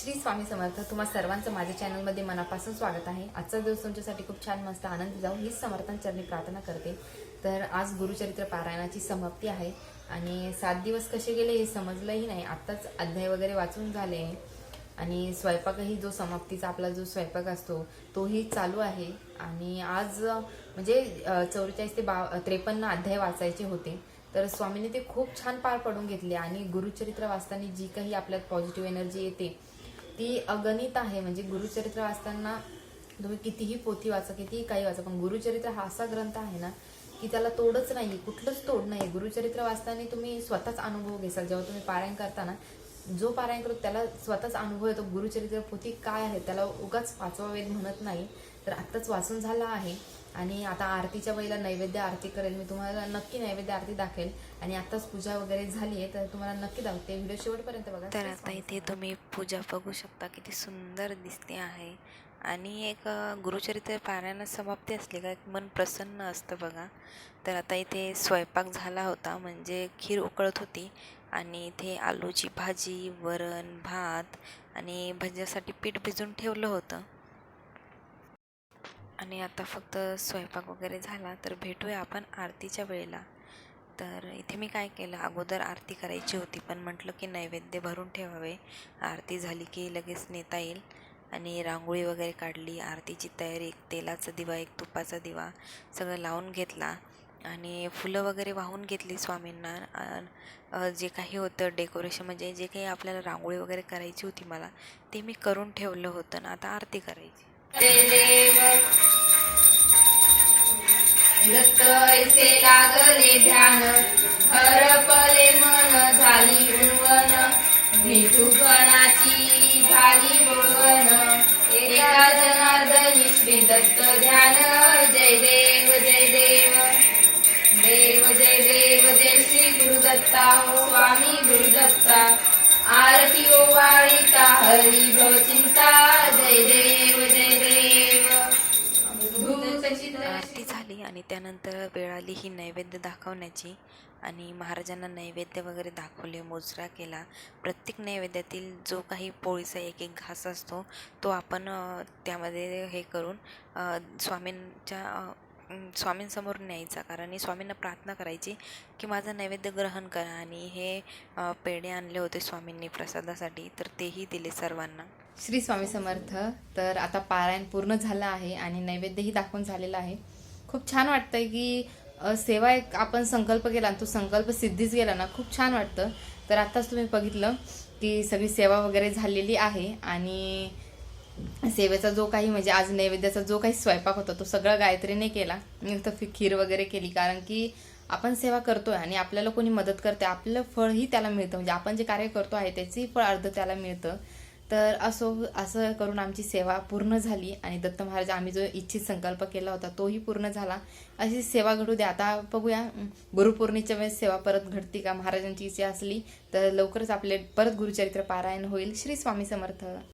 श्री स्वामी समर्थ तुम्हा सर्वांचं माझ्या चॅनलमध्ये मनापासून स्वागत आहे. आजचा दिवस तुमच्यासाठी खूप छान मस्त आनंदी जाऊ हीच समर्थांचरणी प्रार्थना करते. तर आज गुरुचरित्र पारायणाची समाप्ती आहे आणि सात दिवस कसे गेले हे समजलंही नाही. आत्ताच अध्याय वगैरे वाचून झाले आणि स्वयंपाकही जो समाप्तीचा आपला जो स्वयंपाक असतो तोही चालू आहे. आणि आज म्हणजे चौवेचाळीस ते बा त्रेपन्न अध्याय वाचायचे होते. तर स्वामीने ते खूप छान पार पडून घेतले आणि गुरुचरित्र वाचताना जी काही आपल्यात पॉझिटिव्ह एनर्जी येते ती अगणित आहे. म्हणजे गुरुचरित्र वाचताना तुम्ही कितीही पोथी वाचा कितीही काही वाचा पण गुरुचरित्र हा असा ग्रंथ आहे ना की त्याला तोडच नाही कुठलंच तोड नाही गुरुचरित्र वाचताना तुम्ही स्वतःच अनुभव घेसाल. जेव्हा तुम्ही पारायण करताना जो पारायण करतो त्याला स्वतःच अनुभव येतो गुरुचरित्र पोथी काय आहे त्याला उगाच पाचवा वेद म्हणत नाही. तर आत्ताच वाचून झाला आहे. आणि आता आरतीच्या वेळेला नैवेद्य आरती करेल. मी तुम्हाला नक्की नैवेद्य आरती दाखवेल. आणि आत्ताच पूजा वगैरे झाली आहे तर तुम्हाला नक्की दाखवते. व्हिडिओ शेवटपर्यंत बघा. तर आता इथे तुम्ही पूजा बघू शकता. किती सुंदर दिसते आहे. आणि एक गुरुचरित्र पारायण समाप्ती असली का एक मन प्रसन्न असतं बघा. तर आता इथे स्वयंपाक झाला होता म्हणजे खीर उकळत होती. आणि इथे आलूची भाजी वरण भात आणि भज्यासाठी पीठ भिजून ठेवलं होतं. आणि आता फक्त स्वयंपाक वगैरे झाला तर भेटूया आपण आरतीच्या वेळेला. तर इथे मी काय केलं अगोदर आरती करायची होती पण म्हटलं की नैवेद्य भरून ठेवावे. आरती झाली की लगेच नेता येईल. आणि रांगोळी वगैरे काढली आरतीची तयारी एक तेलाचा दिवा एक तुपाचा दिवा सगळं लावून घेतला. आणि फुलं वगैरे वाहून घेतली स्वामींना. जे काही होतं डेकोरेशन म्हणजे जे काही आपल्याला रांगोळी वगैरे करायची होती मला ते मी करून ठेवलं होतं ना आता आरती करायची. दत्त ऐसे लागले ध्यान हरपले मन झाली उन्वन भिठूपणाची झाली बोलवन एका जनार्दनी श्री दत्त ध्यान जय देव जय देव देव जय देव जय श्री गुरुदत्ता हो स्वामी गुरुदत्ता आरती ओ वाळीता हरी भव चिंता जय देव. त्यानंतर वेळ आली ही नैवेद्य दाखवण्याची आणि महाराजांना नैवेद्य वगैरे दाखवले मोजरा केला. प्रत्येक नैवेद्यातील जो काही पोळीचा एक एक घास असतो तो आपण त्यामध्ये हे करून स्वामींच्या स्वामींसमोर न्यायचा. कारण स्वामींना प्रार्थना करायची की माझं नैवेद्य ग्रहण करा आणि हे पेढे आणले होते स्वामींनी प्रसादासाठी तर तेही दिले सर्वांना. श्री स्वामी समर्थ. तर आता पारायण पूर्ण झालं आहे आणि नैवेद्यही दाखवून झालेला आहे. खूप छान वाटतंय की सेवा एक आपण संकल्प केला आणि तो संकल्प सिद्धीच गेला ना खूप छान वाटतं. तर आत्ताच तुम्ही बघितलं की सगळी सेवा वगैरे झालेली आहे आणि सेवेचा जो काही म्हणजे आज नैवेद्याचा जो काही स्वयंपाक होता तो सगळा गायत्रीने केला. मी फक्त खीर वगैरे केली कारण की आपण सेवा करतोय आणि आपल्याला कोणी मदत करते आपलं फळही त्याला मिळतं. म्हणजे आपण जे कार्य करतो आहे त्याचंही फळ अर्ध त्याला मिळतं. तर असो असं करून आमची सेवा पूर्ण झाली आणि दत्त महाराज आम्ही जो इच्छित संकल्प केला होता तोही पूर्ण झाला. अशी सेवा घडू द्या आता बघूया गुरुपौर्णिमेच्या वेळेस सेवा परत घडती का? महाराजांची इच्छा असली तर लवकरच आपले परत गुरुचरित्र पारायण होईल. श्री स्वामी समर्थ.